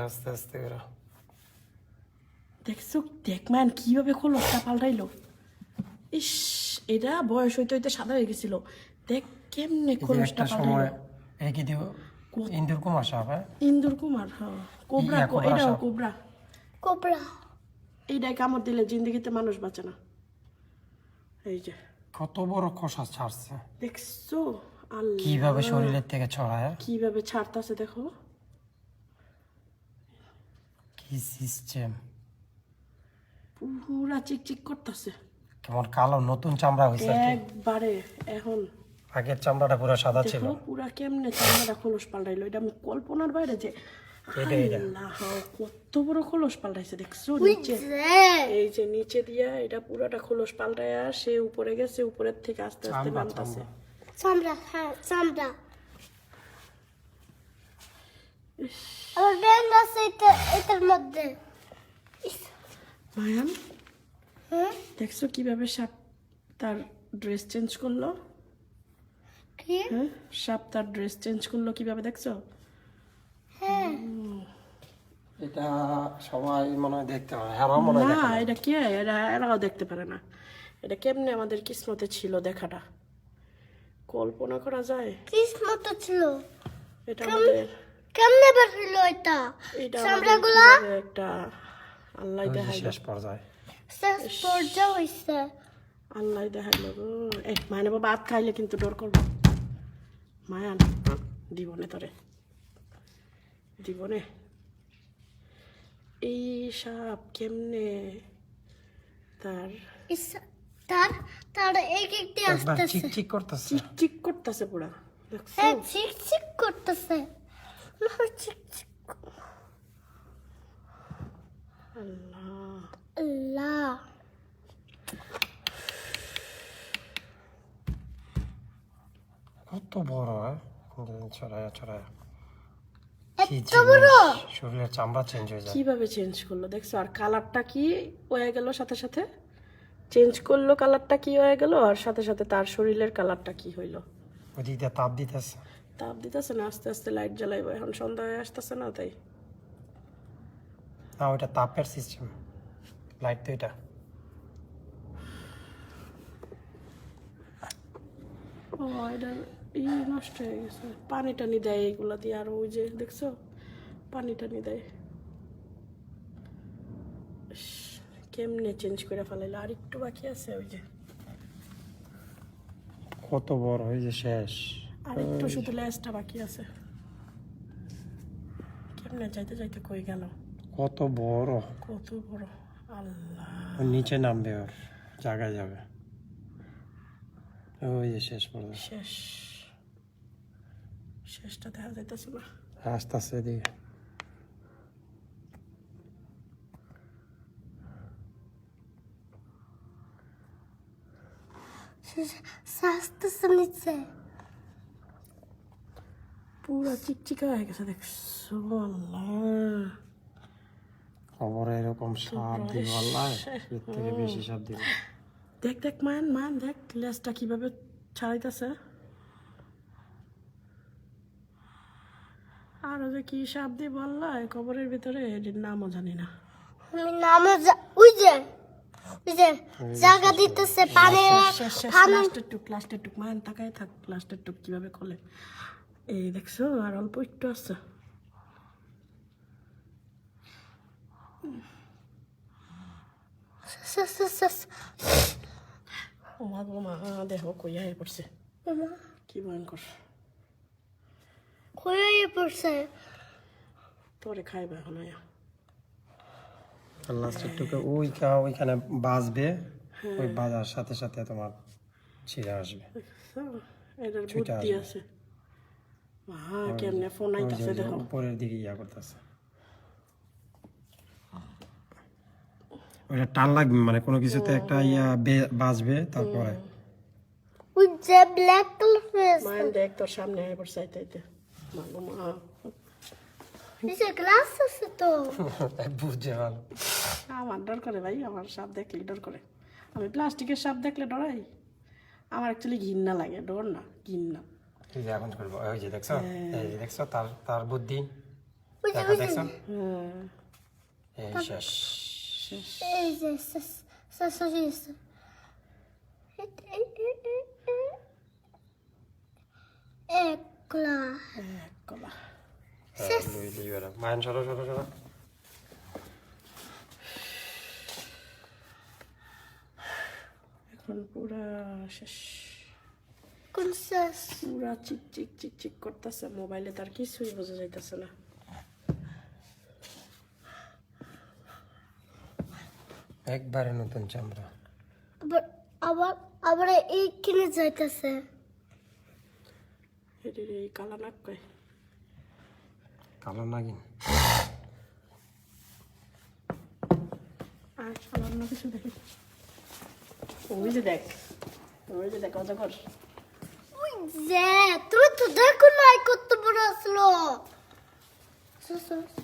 আস্তে আস্তে করে দেখছ দেখ ম্যান কীভাবে খোলসটা পাল্টাইলো ইস এটা বয়স হইতে হইতে সাদা হয়ে গেছিল দেখ কেমনে এই খোলসটা সময় পাল্টাইলো এটা কি দিব ইন্দুর কুমার সাহেব ইন্দুর কুমার হ্যাঁ cobra yeah, cobra cobra cobra এইটাই কামড় দিলে জিন্দগিতে মানুষ বাঁচে না এই যে কত বড় খোসা ছাড়ছে দেখছ আল্লাহ কীভাবে শরীরের থেকে ছড়ায় কীভাবে ছাড়তাছে দেখো কি সিস্টেম পুরা চিকচিক করতেছে। কেমন কালো নতুন চামড়া হয়েছে একবারে এখন। আগের চামড়াটা পুরো সাদা ছিল। পুরা কেমনে চামড়াটা খোলস পাল্টাইলো এটা আমি কল্পনার বাইরে যে এটা, এটা। আল্লাহ, কত বড় খোলস পাল্টাইছে দেখছ? নিচে এই যে নিচে দিয়া এটা পুরাটা খোলস পাল্টায়া সে উপরে গেছে উপরের থেকে আস্তে আস্তে নামতাছে। চামড়া হ্যাঁ চামড়া। আমার ব্যান্ড আছে এটা এটার মধ্যে হ্যাঁ দেখছ কীভাবে সাপ তার ড্রেস চেঞ্জ করল। কি হ্যাঁ সাপ তার ড্রেস চেঞ্জ করল কীভাবে দেখছ হ্যাঁ এটা সবাই মনে হয় দেখতে পারে হ্যাঁ মনে হয় না এটা কে? এরা এরাও দেখতে পারে না। এটা কেমনে আমাদের কিসমতে ছিল দেখাটা? কল্পনা করা যায়? কিসমত ছিল? এটা আমাদের কেমনে বের হইল এটা? চামড়াগুলা? একটা আল্লাহ দেখাইলো। শেষ পর্যায়ে। শেষ পর্যায়ে হইছে। আল্লাহ দেখাইলো গো। এ মায়না বাবা ভাত খাইলে কিন্তু ডর করব। মায়ান দিবনে তোরে। দিবনে এই সাপ কেমনে তার তার তার এক একটি আসতেছে। চিক চিক করতেছে। চিকচিক করতেছে পুরা। দেখছ? হ্যাঁ চিক চিক করতেছে। চিক চিক আল্লাহ আল্লাহ কত বড় ছড়ায় ছড়ায়। শরীরের চামড়া চেঞ্জ হয়ে যায়। কীভাবে চেঞ্জ করল? দেখছ আর কালারটা কি হয়ে গেল সাথে সাথে? চেঞ্জ করল কালারটা কি হয়ে গেল? আর সাথে সাথে তার শরীরের কালারটা কি হইল? ওই দিক তাপ দিতেছে। তাপ দিতেছে না আস্তে আস্তে লাইট জ্বালাইবো এখন সন্ধ্যা হয়ে আসতেছে না তাই। না ওইটা তাপের সিস্টেম লাইট তো এটা। ও এটা ই নষ্ট হয়ে গেছে। পানি টানি দেয় এগুলা দিয়ে আর ওই যে দেখছ? পানি টানি দেয়। কেমনে চেঞ্জ করে ফেলাইলো? আর একটু বাকি আছে ওই যে। কত বড় এই যে শেষ। আর একটু শুধু লেজটা বাকি আছে। কেমনে যাইতে যাইতে কই গেল? কত বড়। কত বড়। আল্লাহ। নিচে নামবে ওর জায়গায় যাবে। ওই যে শেষ পর্যন্ত। শেষ। শেষটা দেখা যাইতেছে না। আস্তে আস্তে এদিকে শাস্তেছে নিচে। পুরো চিকচিকা হয়ে গেছে দেখছ আল্লাহ খবরে এরকম সাপ দিব থেকে বেশি সাপ দিব দেখ দেখ মান মান দেখ লেজটা কীভাবে ছাড়াইতেছে। আরও যে কি সাপ দিয়ে বললা কবরের ভিতরে এটির নামও জানি না। আমি নামে যা- ওই যে ওই যে জায়গা দিতেছে লাস্টের টুক লাস্টের টুক মান তাকাই থাক লাস্টের টুক কীভাবে খোলে এই দেখছ আর অল্প একটু আছে। শেষ, শেষ, শেষ। ও মা গো মা দেহ কইয়া হয়ে পড়ছে। ওমা, কি ভয়ঙ্কর। হয়ে পড়ছে? তোরে খাইবে এখন আয়া। লাস্টের টুকে ওইখানে ওইখানে বাজবে ওই বাজার সাথে সাথে তোমার ছিঁড়ে আসবে? ছুটে আসবে। হ্যাঁ কেমনে ফোন ওই যে আইতাছে দেখো। উপরের দিকে ইয়া করতেছে। ওইটা টান লাগবে মানে কোনো কিছুতে একটা ইয়া বাজবে তারপরে। ওই যে ব্ল্যাক কালার ফেস মায়ের দেখ তোর সামনে আয় পড়ছে মা নিচে গ্লাস আছে তো। ভালো। আমার ডর করে ভাই আমার সাপ দেখলে ডর করে। আমি প্লাস্টিকের সাপ দেখলে ডরাই। আমার অ্যাকচুয়ালি ঘিন্না লাগে ডর না ঘিন্না যে এখন করব ওই যে দেখছ? এই যে দেখছ তার তার বুদ্ধি। দেখো দেখছ? হ্যাঁ। এই শেষ। এই যে শেষ শেষ হয়ে হ্যাঁ, ওরা মায়ন সরো সরো সরো। এখন পুরা শেষ। পুরা চিক চিক চিক চিক করতেছে মোবাইলে তার কিছুই বোঝা যাইতেছে না। একবারে নতুন চামড়া। আবার আবার আবার এই কিনে যাইতেছে এই কালা নাক কয়? কালো নাগিন। আর সামান্য কিছু দেখি ওই যে দেখ ওই যে দেখ অজগর ওই যে তুমি তো দেখো না কত বড় আসলো শেষ, শেষ।